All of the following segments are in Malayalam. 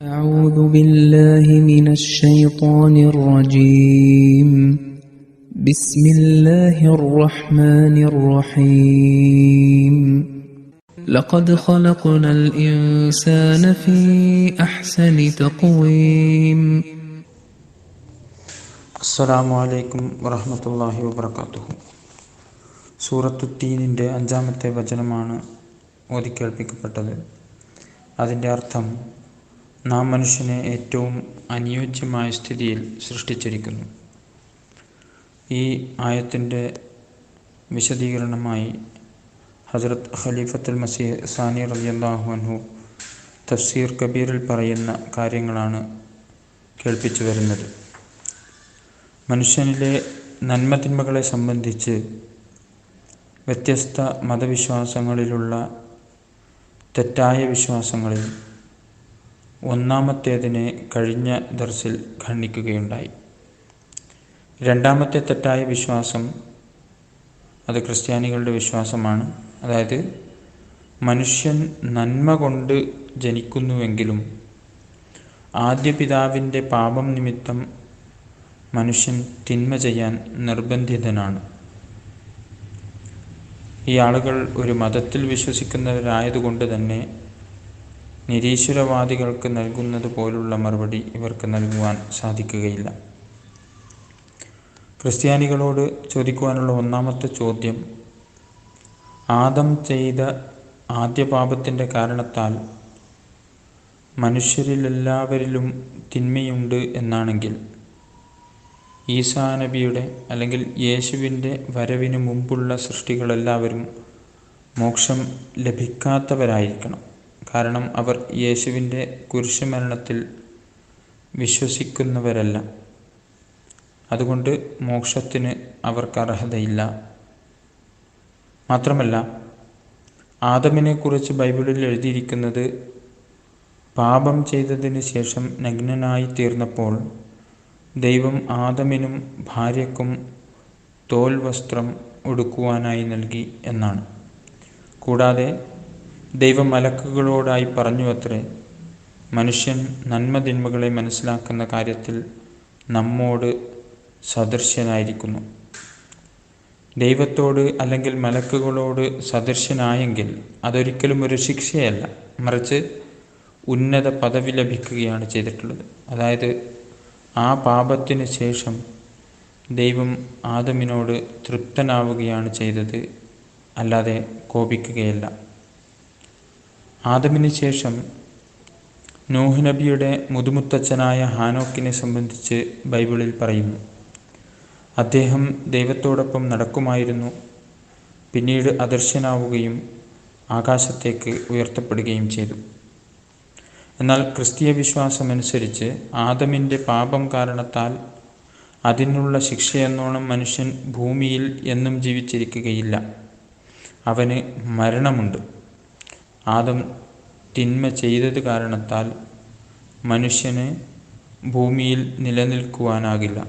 أعوذ بالله من الشيطان الرجيم بسم الله الرحمن الرحيم لقد خلقنا الإنسان في أحسن تقويم അസ്സലാമു അലൈക്കും വറഹമത്തല്ലാഹി വബർക്കാത്തുഹു സൂറത്തുത്തീനിൻ്റെ അഞ്ചാമത്തെ വചനമാണ് ഓതിക്കേൾപ്പിക്കപ്പെട്ടത് അതിൻ്റെ അർത്ഥം നാം മനുഷ്യനെ ഏറ്റവും അനുയോജ്യമായ സ്ഥിതിയിൽ സൃഷ്ടിച്ചിരിക്കുന്നു. ഈ ആയത്തിന്റെ വിശദീകരണമായി ഹസ്രത്ത് ഖലീഫത്തുൽ മസീഹ് സാനി റളിയല്ലാഹു അൻഹു തഫ്സീർ കബീറിൽ പറയുന്ന കാര്യങ്ങളാണ് കേൾപ്പിച്ചു വരുന്നത്. മനുഷ്യനിലെ നന്മതിന്മകളെ സംബന്ധിച്ച് വ്യത്യസ്ത മതവിശ്വാസങ്ങളിലുള്ള തെറ്റായ വിശ്വാസങ്ങളിൽ ഒന്നാമത്തേതിനെ കഴിഞ്ഞ ദർസിൽ ഖണ്ഡിക്കുകയുണ്ടായി. രണ്ടാമത്തെ തെറ്റായ വിശ്വാസം അത് ക്രിസ്ത്യാനികളുടെ വിശ്വാസമാണ്. അതായത് മനുഷ്യൻ നന്മ കൊണ്ട് ജനിക്കുന്നുവെങ്കിലും ആദ്യ പിതാവിന്റെ പാപം നിമിത്തം മനുഷ്യൻ തിന്മ ചെയ്യാൻ നിർബന്ധിതനാണ്. ഈ ആളുകൾ ഒരു മതത്തിൽ വിശ്വസിക്കുന്നവരായതുകൊണ്ട് തന്നെ നിരീശ്വരവാദികൾക്ക് നൽകുന്നത് പോലുള്ള മറുപടി ഇവർക്ക് നൽകുവാൻ സാധിക്കുകയില്ല. ക്രിസ്ത്യാനികളോട് ചോദിക്കുവാനുള്ള ഒന്നാമത്തെ ചോദ്യം ആദം ചെയ്ത ആദ്യ പാപത്തിന്റെ കാരണത്താൽ മനുഷ്യരിലെല്ലാവരിലും തിന്മയുണ്ട് എന്നാണെങ്കിൽ ഈസാ നബിയുടെ അല്ലെങ്കിൽ യേശുവിന്റെ വരവിന് മുമ്പുള്ള സൃഷ്ടികളെല്ലാവരും മോക്ഷം ലഭിക്കാത്തവരായിരിക്കണം. കാരണം അവർ യേശുവിന്റെ കുരിശുമരണത്തിൽ വിശ്വസിക്കുന്നവരല്ല. അതുകൊണ്ട് മോക്ഷത്തിന് അവർക്ക് അർഹതയില്ല. മാത്രമല്ല ആദമിനെക്കുറിച്ച് ബൈബിളിൽ എഴുതിയിരിക്കുന്നത് പാപം ചെയ്തതിന് ശേഷം നഗ്നനായി തീർന്നപ്പോൾ ദൈവം ആദമിനും ഭാര്യക്കും തോൽ വസ്ത്രം ഉടുക്കുവാനായി നൽകി എന്നാണ്. കൂടാതെ ദൈവം മലക്കുകളോടായി പറഞ്ഞു അത്രേ. മനുഷ്യൻ നന്മതിന്മകളെ മനസ്സിലാക്കുന്ന കാര്യത്തിൽ നമ്മോട് സദൃശ്യനായിരിക്കുന്നു. ദൈവത്തോട് അല്ലെങ്കിൽ മലക്കുകളോട് സദൃശ്യനായെങ്കിൽ അതൊരിക്കലും ഒരു ശിക്ഷയല്ല. മറിച്ച് ഉന്നത പദവി ലഭിക്കുകയാണ് ചെയ്തിട്ടുള്ളത്. അതായത് ആ പാപത്തിന് ശേഷം ദൈവം ആദമിനോട് തൃപ്തനാവുകയാണ് ചെയ്തത്. അല്ലാതെ കോപിക്കുകയല്ല. ആദമിന് ശേഷം നൂഹ് നബിയുടെ മുതുമുത്തച്ഛനായ ഹാനോക്കിനെ സംബന്ധിച്ച് ബൈബിളിൽ പറയുന്നു. അദ്ദേഹം ദൈവത്തോടൊപ്പം നടക്കുമായിരുന്നു. പിന്നീട് അദർശനാവുകയും ആകാശത്തേക്ക് ഉയർത്തപ്പെടുകയും ചെയ്തു. എന്നാൽ ക്രിസ്തീയ വിശ്വാസമനുസരിച്ച് ആദമിന്റെ പാപം കാരണത്താൽ അതിനുള്ള ശിക്ഷയെന്നോണം മനുഷ്യൻ ഭൂമിയിൽ എന്നും ജീവിച്ചിരിക്കുകയില്ല. അവന് മരണമുണ്ട്. ആദം തിന്മ ചെയ്തത് കാരണത്താൽ മനുഷ്യന് ഭൂമിയിൽ നിലനിൽക്കുവാനാകില്ല.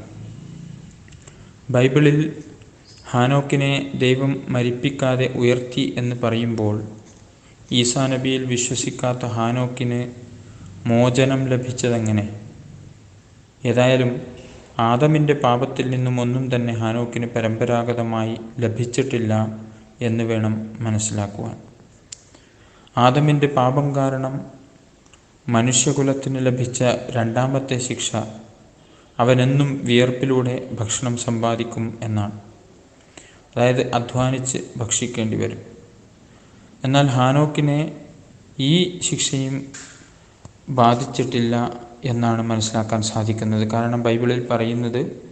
ബൈബിളിൽ ഹാനോക്കിനെ ദൈവം മരിപ്പിക്കാതെ ഉയർത്തി എന്ന് പറയുമ്പോൾ ഈസാ നബിയിൽ വിശ്വസിക്കാത്ത ഹാനോക്കിന് മോചനം ലഭിച്ചതെങ്ങനെ? ഏതായാലും ആദമിന്റെ പാപത്തിൽ നിന്നും ഒന്നും തന്നെ ഹാനോക്കിന് പരമ്പരാഗതമായി ലഭിച്ചിട്ടില്ല എന്ന് വേണം മനസ്സിലാക്കുവാൻ. ആദമിന്റെ പാപം കാരണം മനുഷ്യകുലത്തിന് ലഭിച്ച രണ്ടാമത്തെ ശിക്ഷ അവനെന്നും വിയർപ്പിലൂടെ ഭക്ഷണം സമ്പാദിക്കും എന്നാണ്. അതായത് അധ്വാനിച്ച് ഭക്ഷിക്കേണ്ടി വരും. എന്നാൽ ഹാനോക്കിനെ ഈ ശിക്ഷയും ബാധിച്ചിട്ടില്ല എന്നാണ് മനസ്സിലാക്കാൻ സാധിക്കുന്നത്. കാരണം ബൈബിളിൽ പറയുന്നത്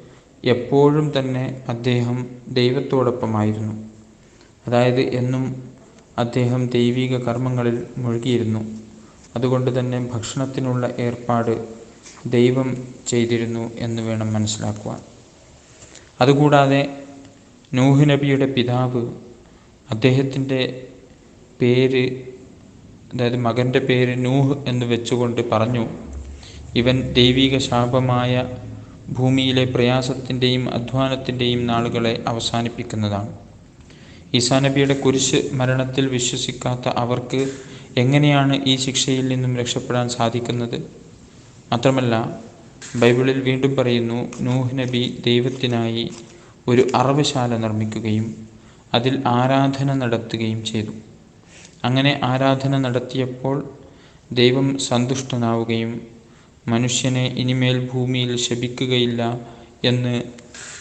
എപ്പോഴും തന്നെ അദ്ദേഹം ദൈവത്തോടൊപ്പമായിരുന്നു. അതായത് എന്നും അദ്ദേഹം ദൈവിക കർമ്മങ്ങളിൽ മുഴുകിയിരുന്നു. അതുകൊണ്ട് തന്നെ ഭക്ഷണത്തിനുള്ള ഏർപ്പാട് ദൈവം ചെയ്തിരുന്നു എന്ന് വേണം മനസ്സിലാക്കുവാൻ. അതുകൂടാതെ നൂഹ് നബിയുടെ പിതാവ് അദ്ദേഹത്തിന്റെ പേര് അതായത് മകന്റെ പേര് നൂഹ് എന്ന് വെച്ചുകൊണ്ട് പറഞ്ഞു ഇവൻ ദൈവിക ശാപമായ ഭൂമിയിലെ പ്രയാസത്തിന്റെയും അധ്വാനത്തിന്റെയും നാളുകളെ അവസാനിപ്പിക്കുന്നതാണ്. ഈസാ നബിയുടെ കുരിശ് മരണത്തിൽ വിശ്വസിക്കാത്ത അവർക്ക് എങ്ങനെയാണ് ഈ ശിക്ഷയിൽ നിന്നും രക്ഷപ്പെടാൻ സാധിക്കുന്നത്? മാത്രമല്ല ബൈബിളിൽ വീണ്ടും പറയുന്നു നൂഹ് നബി ദൈവത്തിനായി ഒരു അറവശാല നിർമ്മിക്കുകയും അതിൽ ആരാധന നടത്തുകയും ചെയ്തു. അങ്ങനെ ആരാധന നടത്തിയപ്പോൾ ദൈവം സന്തുഷ്ടനാവുകയും മനുഷ്യനെ ഇനിമേൽ ഭൂമിയിൽ ശപിക്കുകയില്ല എന്ന്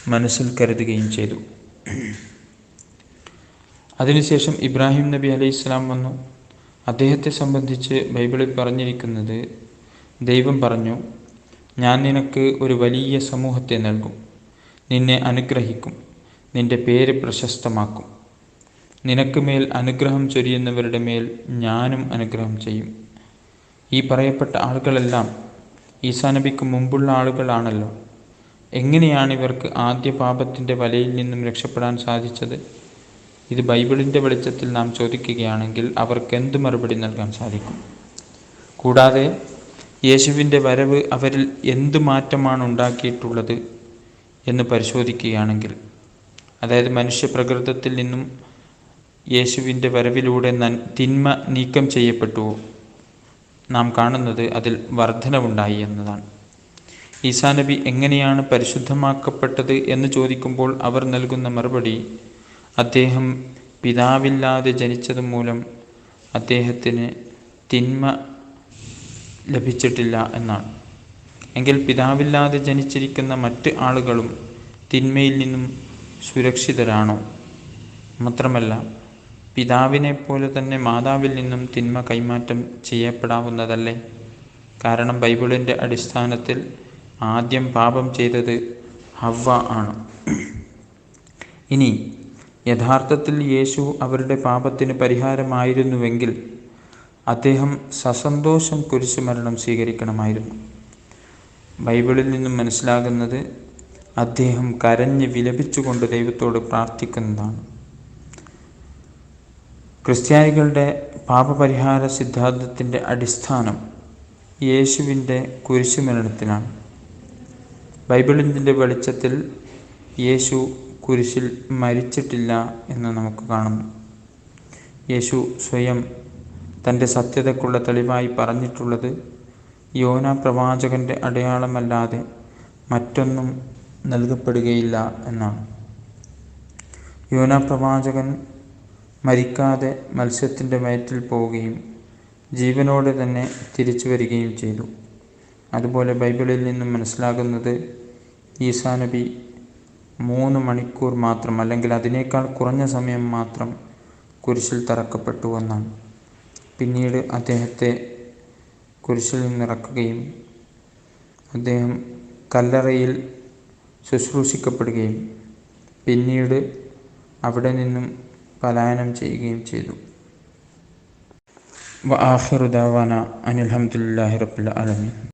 മനസ്സിൽ കരുതുകയും ചെയ്തു. അതിനുശേഷം ഇബ്രാഹിം നബി അലൈഹി ഇസ്ലാം വന്നു. അദ്ദേഹത്തെ സംബന്ധിച്ച് ബൈബിളിൽ പറഞ്ഞിരിക്കുന്നത് ദൈവം പറഞ്ഞു ഞാൻ നിനക്ക് ഒരു വലിയ സമൂഹത്തെ നൽകും. നിന്നെ അനുഗ്രഹിക്കും. നിന്റെ പേര് പ്രശസ്തമാക്കും. നിനക്ക് മേൽ അനുഗ്രഹം ചൊരിയുന്നവരുടെ മേൽ ഞാനും അനുഗ്രഹം ചെയ്യും. ഈ പറയപ്പെട്ട ആളുകളെല്ലാം ഈസാ നബിക്ക് മുമ്പുള്ള ആളുകളാണല്ലോ. എങ്ങനെയാണ് ഇവർക്ക് ആദ്യ പാപത്തിന്റെ വലയിൽ നിന്നും രക്ഷപ്പെടാൻ സാധിച്ചത്? ഇത് ബൈബിളിന്റെ വെളിച്ചത്തിൽ നാം ചോദിക്കുകയാണെങ്കിൽ അവർക്ക് എന്ത് മറുപടി നൽകാൻ സാധിക്കും? കൂടാതെ യേശുവിന്റെ വരവ് അവരിൽ എന്ത് മാറ്റമാണ് ഉണ്ടാക്കിയിട്ടുള്ളത് എന്ന് പരിശോധിക്കുകയാണെങ്കിൽ അതായത് മനുഷ്യപ്രകൃതത്തിൽ നിന്നും യേശുവിന്റെ വരവിലൂടെ തിന്മ നീക്കം ചെയ്യപ്പെട്ടുവോ? നാം കാണുന്നത് അതിൽ വർധനവുണ്ടായി എന്നതാണ്. ഈസാനബി എങ്ങനെയാണ് പരിശുദ്ധമാക്കപ്പെട്ടത് എന്ന് ചോദിക്കുമ്പോൾ അവർ നൽകുന്ന മറുപടി അദ്ദേഹം പിതാവില്ലാതെ ജനിച്ചത് മൂലം അദ്ദേഹത്തിന് തിന്മ ലഭിച്ചിട്ടില്ല എന്നാണ്. എങ്കിൽ പിതാവില്ലാതെ ജനിച്ചിരിക്കുന്ന മറ്റ് ആളുകളും തിന്മയിൽ നിന്നും സുരക്ഷിതരാണോ? മാത്രമല്ല പിതാവിനെ പോലെ തന്നെ മാതാവിൽ നിന്നും തിന്മ കൈമാറ്റം ചെയ്യപ്പെടാവുന്നതല്ലേ? കാരണം ബൈബിളിന്റെ അടിസ്ഥാനത്തിൽ ആദ്യം പാപം ചെയ്തത് ഹവ്വ ആണ്. ഇനി യഥാർത്ഥത്തിൽ യേശു അവരുടെ പാപത്തിന് പരിഹാരമായിരുന്നുവെങ്കിൽ അദ്ദേഹം സസന്തോഷം കുരിശുമരണം സ്വീകരിക്കണമായിരുന്നു. ബൈബിളിൽ നിന്നും മനസ്സിലാകുന്നത് അദ്ദേഹം കരഞ്ഞ് വിലപിച്ചുകൊണ്ട് ദൈവത്തോട് പ്രാർത്ഥിക്കുന്നതാണ്. ക്രിസ്ത്യാനികളുടെ പാപപരിഹാര സിദ്ധാന്തത്തിന്റെ അടിസ്ഥാനം യേശുവിന്റെ കുരിശുമരണത്തിനാണ് ബൈബിളിന്റെ വെളിച്ചത്തിൽ യേശു കുരിശിൽ മരിച്ചിട്ടില്ല എന്ന് നമുക്ക് കാണുന്നു യേശു സ്വയം തന്റെ സത്യതയ്ക്കുള്ള തെളിവായി പറഞ്ഞിട്ടുള്ളത് യോന പ്രവാചകന്റെ അടയാളമല്ലാതെ മറ്റൊന്നും നൽകപ്പെടുകയില്ല എന്നാണ്. യോന പ്രവാചകൻ മരിക്കാതെ മത്സ്യത്തിന്റെ വയറ്റിൽ പോവുകയും ജീവനോടെ തന്നെ തിരിച്ചു വരികയും ചെയ്തു. അതുപോലെ ബൈബിളിൽ നിന്നും മനസ്സിലാകുന്നത് ഈസാ നബി മൂന്ന് മണിക്കൂർ മാത്രം അല്ലെങ്കിൽ അതിനേക്കാൾ കുറഞ്ഞ സമയം മാത്രം കുരിശിൽ തറക്കപ്പെട്ടു എന്നാണ്. പിന്നീട് അദ്ദേഹത്തെ കുരിശിൽ നിന്നിറക്കുകയും അദ്ദേഹം കല്ലറയിൽ ശുശ്രൂഷിക്കപ്പെടുകയും പിന്നീട് അവിടെ നിന്നും പലായനം ചെയ്യുകയും ചെയ്തു. വ ആഖിറു ദാവാന അനിൽഹമുല്ലാഹി ആലമീൻ.